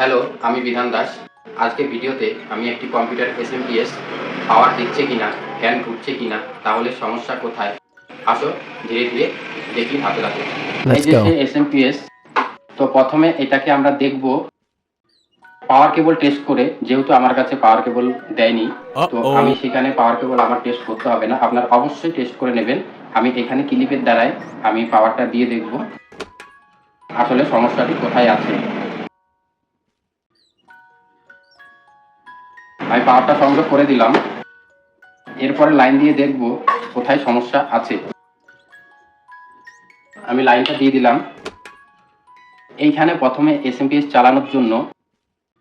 Hello আমি বিধান দাস। আজকে ভিডিওতে আমি একটি কম্পিউটার এসএমপিএস পাওয়ার দিচ্ছে কিনা ফ্যান ঘুরছে কিনা তাহলে সমস্যা কোথায়? আসো ধীরে ধীরে দেখি হাতে হাতে এই যে. এসএমপিএস তো প্রথমে এটাকে আমরা দেখব পাওয়ার কেবল টেস্ট করে যেহেতু আমার কাছে পাওয়ার কেবল দেয়নি তো আমি সেখানে পাওয়ার কেবল আমার টেস্ট করতে হবে না। আপনার অবশ্যই টেস্ট করে নেবেন। আমি এখানে ক্লিপের দ্বারাই আমি পাওয়ারটা দিয়ে দেখব। আসলে সমস্যাটি কোথায় আছে? আমি পাওয়ারটা সংযোগ করে দিলাম। এরপরে লাইন দিয়ে দেখব কোথায় সমস্যা আছে। আমি লাইনটা দিয়ে দিলাম। এইখানে প্রথমে এসএমপিএস চালানোর জন্য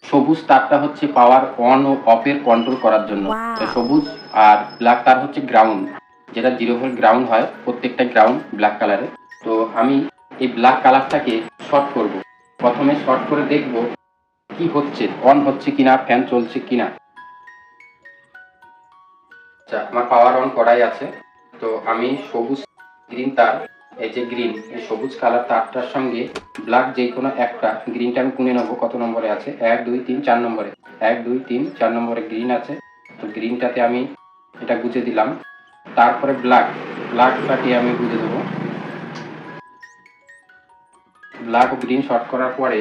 সবুজ তারটা হচ্ছে পাওয়ার অন ও অফের কন্ট্রোল করার জন্য। সবুজ আর ব্ল্যাক তার হচ্ছে গ্রাউন্ড যেটা জিরো ভোল্ট গ্রাউন্ড হয় প্রত্যেকটা গ্রাউন্ড ব্ল্যাক কালারে তো আমি এই ব্ল্যাক কালারটাকে শর্ট করব। প্রথমে শর্ট করে দেখব কি হচ্ছে অন হচ্ছে কিনা ফ্যান চলছে কিনা। আচ্ছা আমার পাওয়ার অন করাই আছে। তো আমি সবুজ গ্রিন তার, এই যে গ্রিন এই সবুজ কালার তারটার সঙ্গে ব্ল্যাক যে কোনো একটা গ্রিনটা আমি গুনে নেব, কত নম্বরে আছে? এক, দুই, তিন, চার নম্বরে। এক, দুই, তিন, চার নম্বরে গ্রিন আছে। তো গ্রিনটাতে আমি এটা গুজে দিলাম। তারপরে ব্ল্যাক ব্ল্যাকটাকে আমি গুজে দেবো। ব্ল্যাক ও গ্রিন শর্ট করার পরে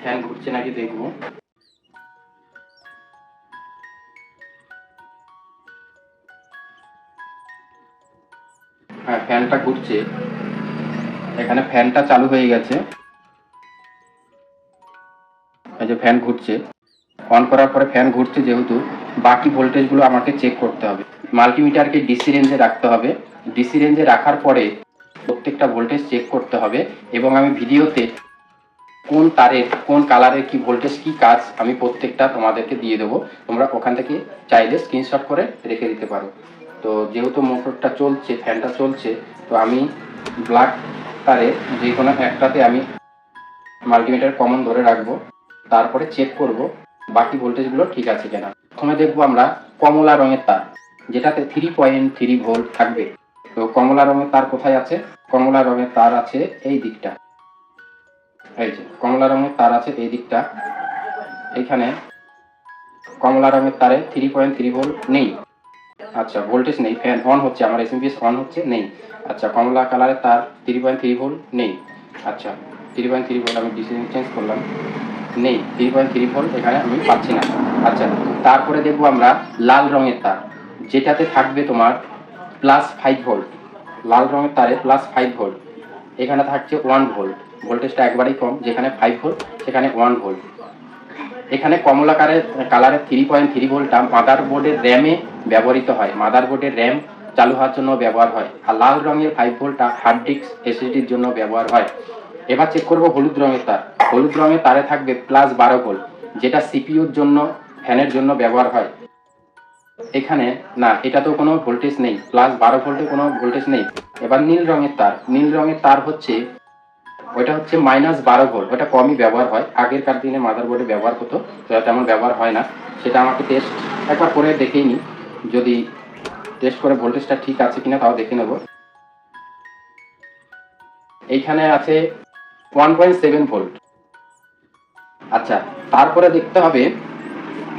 ফ্যান ঘুরছে নাকি দেখব। হ্যাঁ ফ্যানটা ঘুরছে। এখানে ফ্যানটা চালু হয়ে গেছে। এই যে ফ্যান ঘুরছে। অন করার পরে ফ্যান ঘুরছে যেহেতু, বাকি ভোল্টেজগুলো আমাকে চেক করতে হবে। মাল্টিমিটারকে ডিসি রেঞ্জে রাখতে হবে। ডিসি রেঞ্জে রাখার পরে প্রত্যেকটা ভোল্টেজ চেক করতে হবে এবং আমি ভিডিওতে কোন তারের, কোন কালারের কি ভোল্টেজ, কি কাজ আমি প্রত্যেকটা তোমাদেরকে দিয়ে দেবো। তোমরা ওখান থেকে চাইলে স্ক্রিনশট করে রেখে দিতে পারো। তো যেহেতু মোটরটা চলছে, ফ্যানটা চলছে, তো আমি ব্ল্যাক তারে যে কোনো একটাতে আমি মাল্টিমিটার কমন ধরে রাখব, তারপরে চেক করব বাকি ভোল্টেজগুলো ঠিক আছে কিনা। প্রথমে দেখব আমরা কমলা রঙের তার, যেটাতে থ্রি পয়েন্ট থ্রি ভোল্ট থাকবে। তো কমলা রঙের তার কোথায় আছে? কমলা রঙের তার আছে এই দিকটা। এই যে, কমলা রঙের তার আছে এই দিকটা। এখানে কমলা রঙের তারে থ্রি পয়েন্ট থ্রি ভোল্ট নেই। আচ্ছা ভোল্টেজ নেই ফ্যান অন হচ্ছে, আমার এসএমপিএস অন হচ্ছে, নেই। আচ্ছা কমলা কালারের তার থ্রি পয়েন্ট থ্রি ভোল্ট নেই। আচ্ছা থ্রি পয়েন্ট থ্রি ভোল্ট আমি ডিসিশন চেঞ্জ করলাম, নেই। থ্রি পয়েন্ট থ্রি ভোল্ট এখানে আমি পাচ্ছি না। আচ্ছা তারপরে দেখব আমরা লাল রঙের তার, যেটাতে থাকবে তোমার প্লাস ফাইভ ভোল্ট লাল রঙের তারে প্লাস ফাইভ ভোল্ট এখানে থাকছে ওয়ান ভোল্ট ভোল্টেজটা একবারেই কম, যেখানে ফাইভ ভোল্ট সেখানে ওয়ান ভোল্ট এখানে কমলা কালারের কালারের থ্রি পয়েন্ট থ্রি ভোল্টটা মাদার বোর্ডের র্যামে ব্যবহৃত হয়। মাদার বোর্ডের র্যাম চালু হওয়ার জন্য ব্যবহার হয় আর লাল রঙের ফাইভ ভোল্টটা হার্ড ডিস্ক এসএসডির জন্য ব্যবহার হয়। এবার চেক করব হলুদ রঙের তার। হলুদ রঙের তারে থাকবে প্লাস বারো ভোল্ট যেটা সিপিইউর জন্য ফ্যানের জন্য ব্যবহার হয়। এখানে, না, এটা তো কোনো ভোল্টেজ নেই প্লাস বারো ভোল্টে কোনো ভোল্টেজ নেই। এবার নীল রঙের তার। নীল রঙের তার হচ্ছে, ওইটা হচ্ছে মাইনাস বারো ভোল্ট ওটা কমই ব্যবহার হয়। আগেরকার দিনে মাদারবোর্ডে ব্যবহার হতো তেমন ব্যবহার হয় না। সেটা আমাকে টেস্ট একবার করে দেখেই নি যদি টেস্ট করে ভোল্টেজটা ঠিক আছে কিনা তাও দেখে নেব। এইখানে আছে ওয়ান পয়েন্ট সেভেন ভোল্ট আচ্ছা তারপরে দেখতে হবে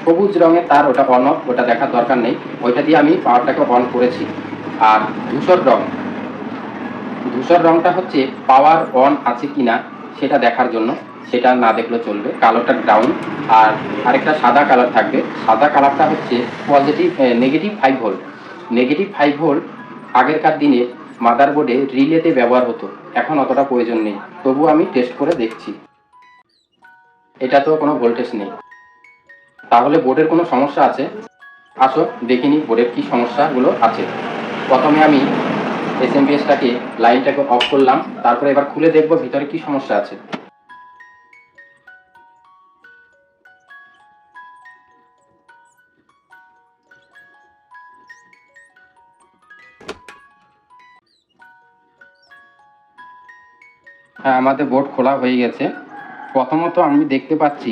সবুজ রঙের তার ওটা অন অফ ওটা দেখার দরকার নেই। ওইটা দিয়ে আমি পাওয়ারটাকে অন করেছি। আর ধূসর রং, ধূসর রংটা হচ্ছে পাওয়ার অন আছে কিনা সেটা দেখার জন্য। সেটা না দেখলেও চলবে। কালোটা গ্রাউন্ড আর আরেকটা সাদা কালার থাকবে। সাদা কালারটা হচ্ছে positive negative five volt negative five volt আগেরকার দিনে মাদারবোর্ডে রিলেতে ব্যবহার হতো। এখন অতটা প্রয়োজন নেই। তবুও আমি টেস্ট করে দেখছি। এটা তো কোনো ভোল্টেজ নেই। তাহলে বোর্ডের কোনো সমস্যা আছে? আসো দেখিনি বোর্ডের কি সমস্যাগুলো আছে। প্রথমে আমি এস এসএমপিএসটাকে লাইনটাকে অফ করলাম। তারপরে এবার খুলে দেখব ভিতরে কি সমস্যা আছে। হ্যাঁ আমাদের বোর্ড খোলা হয়ে গেছে। প্রথমত আমি দেখতে পাচ্ছি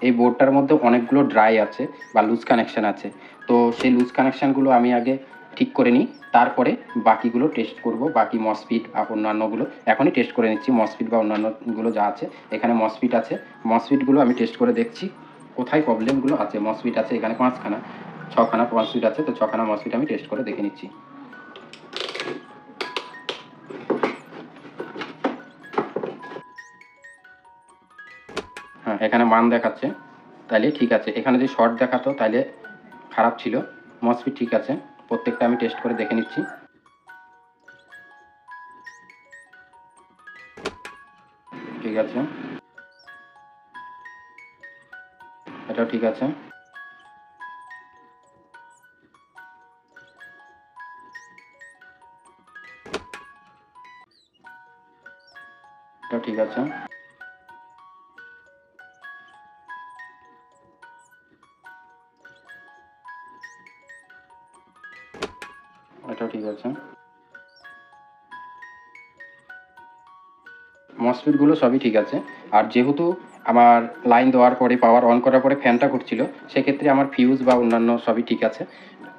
এই বোর্ডটার মধ্যে অনেকগুলো ড্রাই আছে বা লুজ কানেকশন আছে। তো সেই লুজ কানেকশানগুলো আমি আগে ঠিক করে নিই, তারপরে বাকিগুলো টেস্ট করব, বাকি মসফিট বা অন্যান্যগুলো। এখনই টেস্ট করে নিচ্ছি মসফিট বা অন্যান্যগুলো যা আছে। এখানে মসফিট আছে। মসফিটগুলো আমি টেস্ট করে দেখছি, কোথায় প্রবলেমগুলো আছে। মসফিট আছে এখানে পাঁচখানা, ছখানা মসফিট আছে, তো ছখানা মসফিট আমি টেস্ট করে দেখে নিচ্ছি। এখানে মান দেখাচ্ছে। তাহলে ঠিক আছে। এখানে যদি শর্ট দেখাতো তাহলে খারাপ ছিল। মসফিট ঠিক আছে। প্রত্যেকটা আমি টেস্ট করে দেখে নিচ্ছি। ঠিক আছে। এটাও ঠিক আছে। এটাও ঠিক আছে। এটাও ঠিক আছে। মসফিটগুলো সবই ঠিক আছে। আর যেহেতু আমার লাইন দেওয়ার পরে পাওয়ার অন করার পরে ফ্যানটা ঘুরছিল, সেক্ষেত্রে আমার ফিউজ বা অন্যান্য সবই ঠিক আছে।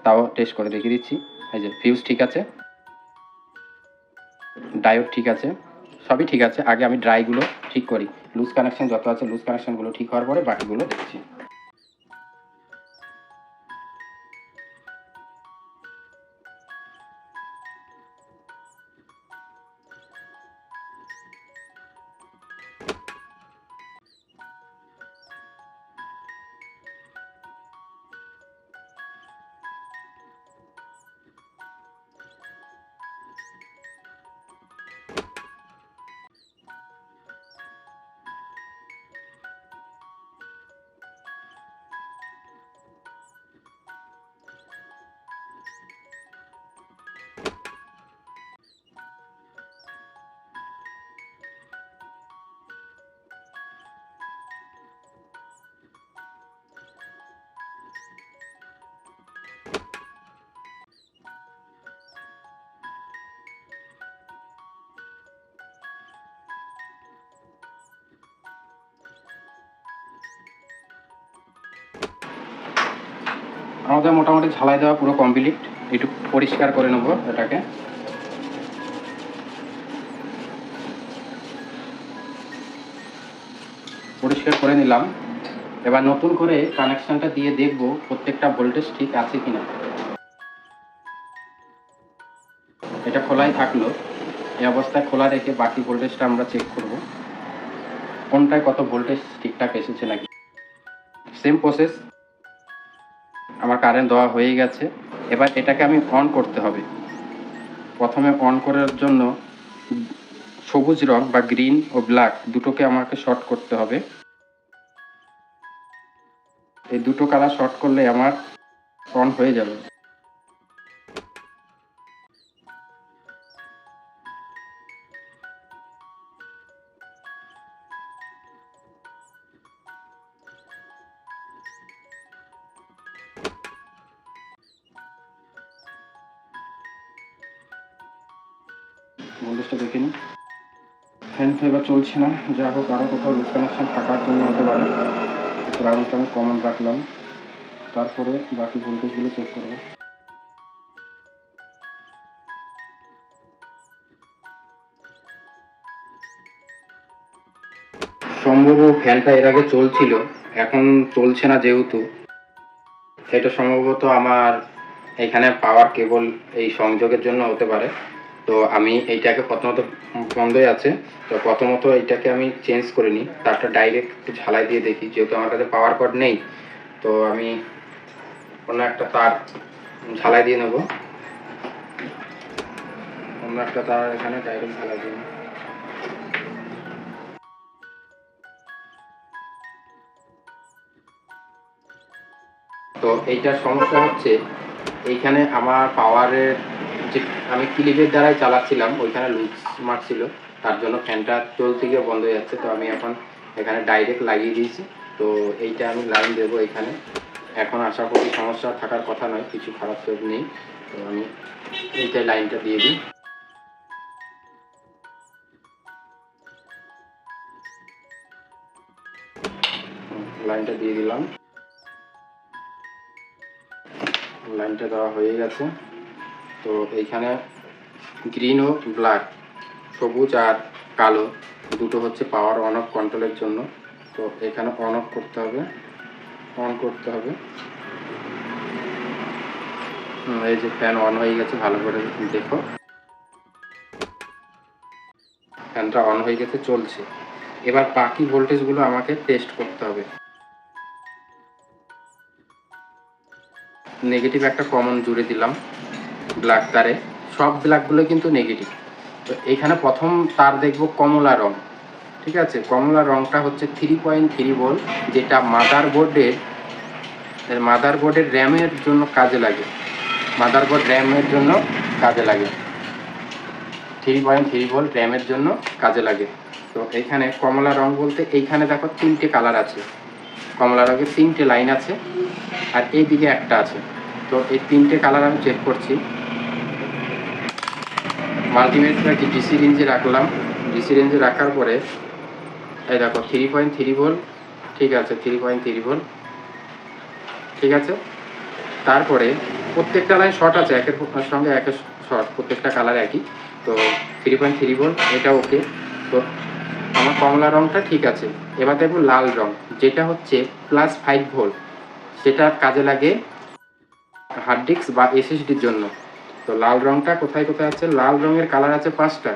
তাও টেস্ট করে দেখিয়ে দিচ্ছি। এই যে ফিউজ ঠিক আছে। ডায়োড ঠিক আছে। সবই ঠিক আছে। আগে আমি ড্রাইগুলো ঠিক করি। লুজ কানেকশন যত আছে লুজ কানেকশনগুলো ঠিক হওয়ার পরে বাকিগুলো দেখছি। আমাদের মোটামুটি ঝালাই দেওয়া পুরো কমপ্লিট একটু পরিষ্কার করে নেব এটাকে। পরিষ্কার করে নিলাম। এবার নতুন করে কানেকশনটা দিয়ে দেখব প্রত্যেকটা ভোল্টেজ ঠিক আছে কিনা। এটা খোলাই থাকল। এই অবস্থায় খোলা রেখে বাকি ভোল্টেজটা আমরা চেক করব। কোনটায় কত ভোল্টেজ ঠিকঠাক এসেছে নাকি। সেম প্রসেস আমার কারেন্ট দেওয়া হয়ে গেছে। এবার এটাকে আমি অন করতে হবে। প্রথমে অন করার জন্য সবুজ রং বা গ্রিন ও ব্ল্যাক দুটোকে আমাকে শর্ট করতে হবে। এই দুটো কালার শর্ট করলে আমার অন হয়ে যাবে। ভোল্টেজটা দেখে নিই ফ্যান এবার চলছে না। যা হোক আরও কোথাও লুজ থাকার জন্য হতে পারে। গ্রাউন্ডটা আমি কমন রাখলাম। তারপরে বাকি ভোল্টেজগুলো চেক করব। সম্ভব ফ্যানটা এর আগে চলছিল, এখন চলছে না যেহেতু। এটা সম্ভবত আমার এখানে পাওয়ার কেবল এই সংযোগের জন্য হতে পারে। তো আমি এইটাকে প্রথমত বন্ধই আছে। তো প্রথমত এইটাকে আমি চেঞ্জ করে নিই তারটা ডাইরেক্ট ঝালাই দিয়ে দেখি, যেহেতু আমার কাছে পাওয়ার কর্ড নেই, তো আমি অন্য একটা তার ঝালাই দিয়ে নেব। অন্য একটা তার এখানে ডাইরেক্ট ঝালাই দিয়ে তো এইটার সমস্যা হচ্ছে, এইখানে আমার পাওয়ারের আমি ক্লিপের দ্বারাই চালাচ্ছিলাম, ওইখানে লুজ মারছিল তার জন্য ফ্যানটা চলতে গিয়ে বন্ধ হয়ে যাচ্ছে, তো আমি এখন এখানে ডাইরেক্ট লাগিয়ে দিয়েছি, তো এইটা আমি লাইন দেবো এখানে। এখন আশা করি সমস্যা থাকার কথা নয়, কিছু খারাপ তো নেই, তো আমি এইটাই লাইনটা দিয়ে দিই। লাইনটা দিয়ে দিলাম। লাইনটা দেওয়া হয়ে গেছে। তো এইখানে গ্রিন ও ব্ল্যাক সবুজ আর কালো দুটো হচ্ছে পাওয়ার অন অফ কন্ট্রোলের জন্য। তো এখানে অন অফ করতে হবে অন করতে হবে। এই যে ফ্যান অন হয়ে গেছে, ভালো করে দেখো। ফ্যানটা অন হয়ে গেছে, চলছে। এবার বাকি ভোল্টেজগুলো আমাকে টেস্ট করতে হবে। নেগেটিভ একটা কমন জুড়ে দিলাম। ব্ল্যাক তারে, সব ব্ল্যাকগুলো কিন্তু নেগেটিভ তো এখানে প্রথম তার দেখব কমলা রং, ঠিক আছে? কমলা রংটা হচ্ছে থ্রি পয়েন্ট থ্রি ভোল্ট যেটা মাদার বোর্ডের মাদার বোর্ডের র্যামের জন্য কাজে লাগে। মাদার বোর্ড র্যামের জন্য কাজে লাগে। থ্রি পয়েন্ট থ্রি ভোল্ট র্যামের জন্য কাজে লাগে। তো এখানে কমলা রং বলতে এইখানে দেখো তিনটে কালার আছে। কমলা রঙের তিনটে লাইন আছে, আর এইদিকে একটা আছে। তো এই তিনটে কালার আমি চেক করছি। মাল্টিমিটারকে ডিসি রেঞ্জে রাখলাম। ডিসি রেঞ্জে রাখার পরে, এই দেখো থ্রি পয়েন্ট থ্রি ভোল্ট ঠিক আছে থ্রি পয়েন্ট থ্রি ভোল্ট ঠিক আছে? তারপরে প্রত্যেকটা লাইন শর্ট আছে, একের সঙ্গে একের শর্ট প্রত্যেকটা কালার একই। তো থ্রি পয়েন্ট থ্রি ভোল্ট এটা ওকে তো আমার কমলা রংটা ঠিক আছে। এবার দেখব লাল রং, যেটা হচ্ছে প্লাস ফাইভ ভোল্ট সেটা কাজে লাগে হার্ড ডিস্ক বা এসএসডির জন্য। তো লাল রংটা কোথায় কোথায় আছে? লাল রঙের কালার আছে পাঁচটা।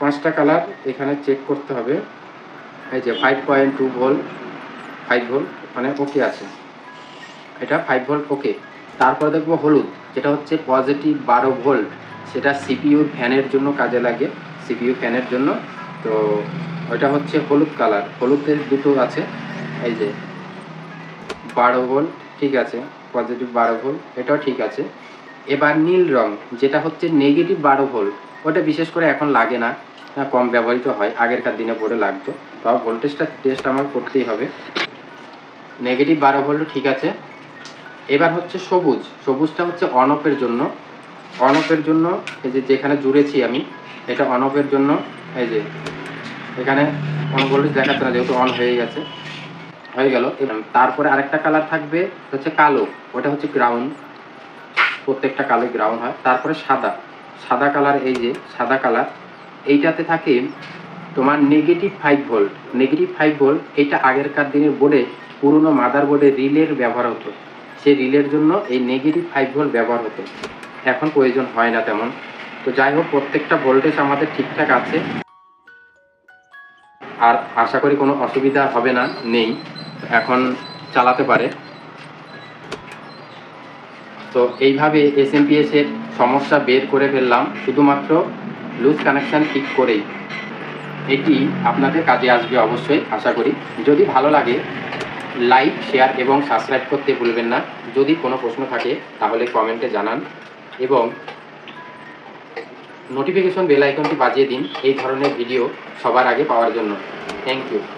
পাঁচটা কালার এখানে চেক করতে হবে। এই যে five point two volt five volt মানে ওকে আছে। এটা ফাইভ ভোল্ট ওকে তারপর দেখব হলুদ, যেটা হচ্ছে পজিটিভ বারো ভোল্ট সেটা সিপিইউর ফ্যানের জন্য কাজে লাগে সিপিইউ ফ্যানের জন্য। তো ওইটা হচ্ছে হলুদ কালার হলুদের দুটো আছে। এই যে বারো ভোল্ট ঠিক আছে। পজিটিভ বারো ভোল্ট এটাও ঠিক আছে। এবার নীল রং, যেটা হচ্ছে নেগেটিভ বারো ভোল্ট ওটা বিশেষ করে এখন লাগে না কম ব্যবহৃত হয়, আগেরকার দিনে পরে লাগতো, তাও ভোল্টেজটা টেস্ট আমার করতেই হবে। নেগেটিভ বারো ভোল্ট ঠিক আছে। এবার হচ্ছে সবুজ, সবুজটা হচ্ছে অন অফের জন্য। অন অফের জন্য, এই যে যেখানে জুড়েছি আমি, এটা অন অফের জন্য, এই যে, এখানে অন ভোল্টেজ দেখাচ্ছে না, যেহেতু অন হয়ে গেছে। হয়ে গেল। এবং তারপরে আরেকটা কালার থাকবে, হচ্ছে কালো। ওটা হচ্ছে গ্রাউন্ড প্রত্যেকটা কালো গ্রাউন্ড হয়। তারপরে সাদা। সাদা কালার এই যে, সাদা কালার এইটাতে থাকে তোমার negative five volt negative five volt এটা আগেরকার দিনের বোর্ডে পুরনো মাদার বোর্ডে রিলের ব্যবহার হতো। সেই রিলের জন্য এই নেগেটিভ ফাইভ ভোল্ট ব্যবহার হতো। এখন প্রয়োজন হয় না তেমন। তো যাই হোক, প্রত্যেকটা ভোল্টেজ আমাদের ঠিকঠাক আছে। আর আশা করি কোনো অসুবিধা হবে না, নেই। এখন চালাতে পারে। তো এইভাবে এসএমপিএস এর সমস্যা বের করে ফেললাম। শুধুমাত্র লুজ কানেকশান ঠিক করেই। এটি আপনাদের কাজে আসবে অবশ্যই, আশা করি। যদি ভালো লাগে লাইক শেয়ার এবং সাবস্ক্রাইব করতে ভুলবেন না। যদি কোনো প্রশ্ন থাকে, তাহলে কমেন্টে জানান। এবং নোটিফিকেশন বেল আইকনটি বাজিয়ে দিন, এই ধরনের ভিডিও সবার আগে পাওয়ার জন্য। Thank you